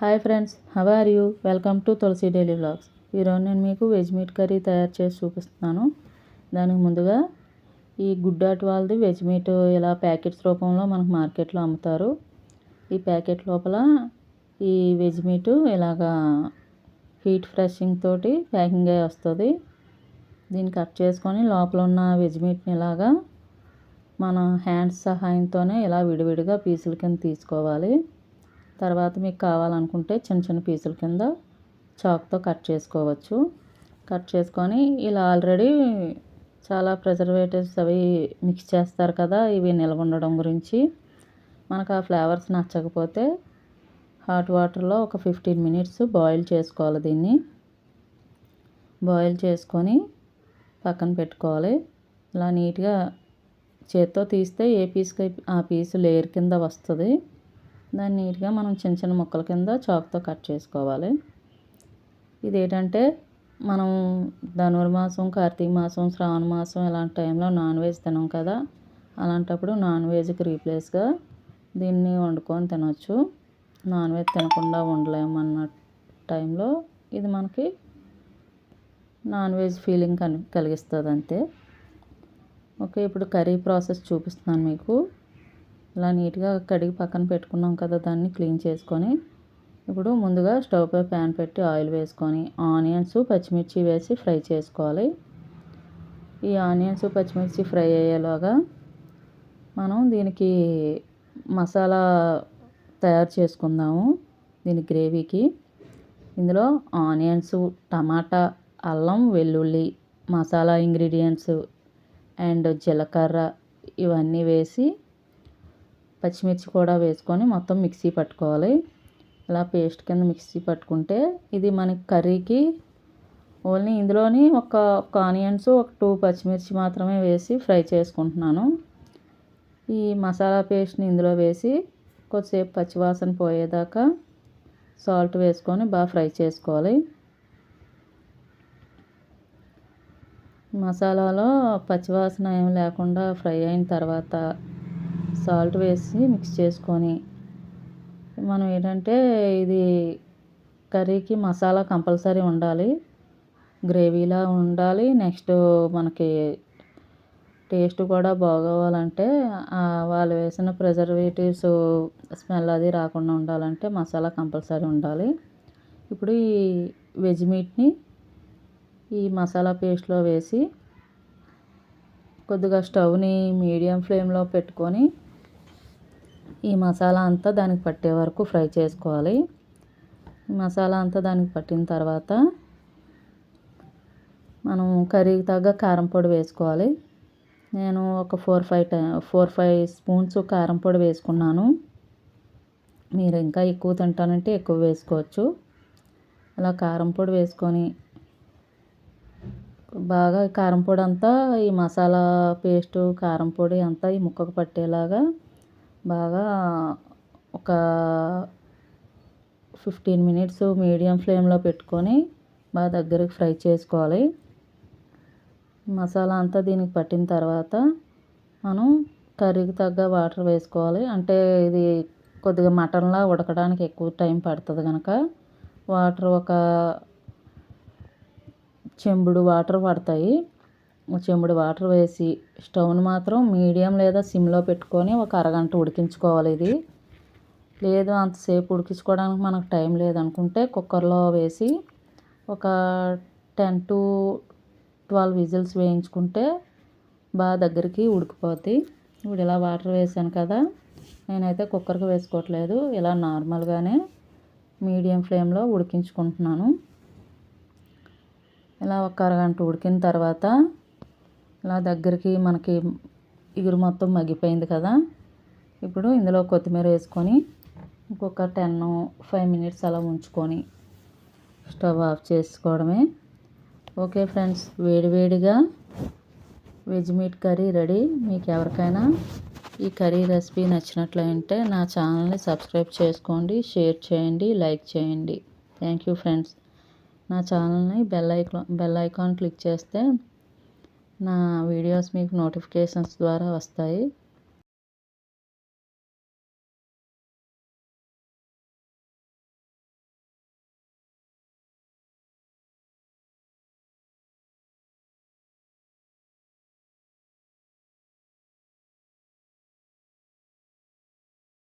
Hi friends how are you? Welcome to Tulasi daily vlogs. ఈరోజు నేను మీకు veg meat curry తయారు చేసి చూపిస్తున్నాను. దానికి ముందుగా ఈ గుడ్డాట్ వాళ్ళది వెజ్ మీట్ ఇలా ప్యాకెట్స్ రూపంలో మనకు మార్కెట్లో అమ్ముతారు. ఈ ప్యాకెట్ లోపల ఈ వెజ్ మీట్ ఇలాగా హీట్ ఫ్రెషింగ్ తోటి ప్యాకింగ్ అయి వస్తుంది. దీన్ని కట్ చేసుకొని లోపల ఉన్న వెజ్ మీట్ని ఇలాగా మన హ్యాండ్స్ సహాయంతోనే ఇలా విడివిడిగా పీసుల కింద తీసుకోవాలి. తర్వాత మీకు కావాలనుకుంటే చిన్న చిన్న పీసుల కింద చాక్తో కట్ చేసుకోవచ్చు. కట్ చేసుకొని ఇలా ఆల్రెడీ చాలా ప్రిజర్వేటివ్స్ అవి మిక్స్ చేస్తారు కదా ఇవి నిల్వ ఉండడం గురించి. మనకు ఆ ఫ్లేవర్స్ నచ్చకపోతే హాట్ వాటర్లో ఒక ఫిఫ్టీన్ మినిట్స్ బాయిల్ చేసుకోవాలి దీన్ని. బాయిల్ చేసుకొని పక్కన పెట్టుకోవాలి. ఇలా నీట్గా చేత్తో తీస్తే ఏ పీస్కి ఆ పీసు లేయర్ కింద వస్తుంది. దాన్ని నీట్గా మనం చిన్న చిన్న ముక్కల కింద చాక్తో కట్ చేసుకోవాలి. ఇదేంటంటే మనం ధనుర్మాసం కార్తీక మాసం శ్రావణ మాసం ఇలాంటి టైంలో నాన్ వెజ్ తినం కదా. అలాంటప్పుడు నాన్ వెజ్కి రీప్లేస్గా దీన్ని వండుకొని తినొచ్చు. నాన్ వెజ్ తినకుండా ఉండలేము అన్న టైంలో ఇది మనకి నాన్ వెజ్ ఫీలింగ్ కలిగిస్తుంది అంతే ఓకే ఇప్పుడు కర్రీ ప్రాసెస్ చూపిస్తున్నాను మీకు. ఇలా నీట్గా కడిగి పక్కన పెట్టుకున్నాం కదా దాన్ని క్లీన్ చేసుకొని. ఇప్పుడు ముందుగా స్టవ్ పై ప్యాన్ పెట్టి ఆయిల్ వేసుకొని ఆనియన్స్ పచ్చిమిర్చి వేసి ఫ్రై చేసుకోవాలి. ఈ ఆనియన్స్ పచ్చిమిర్చి ఫ్రై అయ్యేలాగా మనం దీనికి మసాలా తయారు చేసుకుందాము దీని గ్రేవీకి. ఇందులో ఆనియన్స్ టమాటా అల్లం వెల్లుల్లి మసాలా ఇంగ్రీడియంట్స్ అండ్ జీలకర్ర ఇవన్నీ వేసి పచ్చిమిర్చి కూడా వేసుకొని మొత్తం మిక్సీ పట్టుకోవాలి. ఇలా పేస్ట్ కింద మిక్సీ పట్టుకుంటే ఇది మనకి కర్రీకి ఓన్లీ ఇందులోని ఒక ఒక ఆనియన్స్ ఒక టూ పచ్చిమిర్చి మాత్రమే వేసి ఫ్రై చేసుకుంటున్నాను. ఈ మసాలా పేస్ట్ని ఇందులో వేసి కొద్దిసేపు పచ్చివాసన పోయేదాకా సాల్ట్ వేసుకొని బాగా ఫ్రై చేసుకోవాలి. మసాలాలో పచ్చివాసన ఏం లేకుండా ఫ్రై అయిన తర్వాత సాల్ట్ వేసి మిక్స్ చేసుకొని మనం ఏంటంటే ఇది కర్రీకి మసాలా కంపల్సరీ ఉండాలి. గ్రేవీలా ఉండాలి. నెక్స్ట్ మనకి టేస్ట్ కూడా బాగోవాలంటే వాళ్ళు వేసిన ప్రిజర్వేటివ్స్ స్మెల్ అది రాకుండా ఉండాలంటే మసాలా కంపల్సరీ ఉండాలి. ఇప్పుడు ఈ వెజ్ మీట్ని ఈ మసాలా పేస్ట్లో వేసి కొద్దిగా స్టవ్ని మీడియం ఫ్లేమ్లో పెట్టుకొని ఈ మసాలా అంతా దానికి పట్టే వరకు ఫ్రై చేసుకోవాలి. మసాలా అంతా దానికి పట్టిన తర్వాత మనం కర్రీకి తగ్గ కారం పొడి వేసుకోవాలి. నేను ఒక ఫోర్ ఫైవ్ టై ఫోర్ ఫైవ్ స్పూన్స్ కారం పొడి వేసుకున్నాను. మీరు ఇంకా ఎక్కువ తింటానంటే ఎక్కువ వేసుకోవచ్చు. అలా కారం పొడి వేసుకొని బాగా కారం పొడి అంతా ఈ మసాలా పేస్టు కారం పొడి అంతా ఈ ముక్కకు పట్టేలాగా బాగా ఒక ఫిఫ్టీన్ మినిట్స్ మీడియం ఫ్లేమ్లో పెట్టుకొని బాగా దగ్గరకు ఫ్రై చేసుకోవాలి. మసాలా అంతా దీనికి పట్టిన తర్వాత మనం కర్రీకి తగ్గ వాటర్ వేసుకోవాలి. అంటే ఇది కొద్దిగా మటన్లా ఉడకడానికి ఎక్కువ టైం పడుతుంది కనుక వాటర్ ఒక చెంబుడు వాటర్ పడతాయి. చెంబుడు వాటర్ వేసి స్టవ్ని మాత్రం మీడియం లేదా సిమ్లో పెట్టుకొని ఒక అరగంట ఉడికించుకోవాలి ఇది. లేదు అంతసేపు ఉడికించుకోవడానికి మనకు టైం లేదనుకుంటే కుక్కర్లో వేసి ఒక టెన్ టు ట్వెల్వ్ విజిల్స్ వేయించుకుంటే బాగా దగ్గరికి ఉడికిపోద్ది. ఇప్పుడు ఇలా వాటర్ వేసాను కదా నేనైతే కుక్కర్కి వేసుకోవట్లేదు. ఇలా నార్మల్గానే మీడియం ఫ్లేమ్లో ఉడికించుకుంటున్నాను. ఇలా ఒక అరగంట ఉడికిన తర్వాత ఇలా దగ్గరికి మనకి ఇగురు మొత్తం మగ్గిపోయింది కదా. ఇప్పుడు ఇందులో కొత్తిమీర వేసుకొని ఇంకొక టెన్ ఫైవ్ మినిట్స్ అలా ఉంచుకొని స్టవ్ ఆఫ్ చేసుకోవడమే. ఓకే ఫ్రెండ్స్ వేడివేడిగా వెజ్ మీట్ కర్రీ రెడీ. మీకు ఎవరికైనా ఈ కర్రీ రెసిపీ నచ్చినట్లయితే నా ఛానల్ని సబ్స్క్రైబ్ చేసుకోండి షేర్ చేయండి లైక్ చేయండి. Thank you friends. నా ఛానల్ని bell icon bell icon click చేస్తే నా వీడియోస్ మీకు నోటిఫికేషన్స్ ద్వారా వస్తాయి.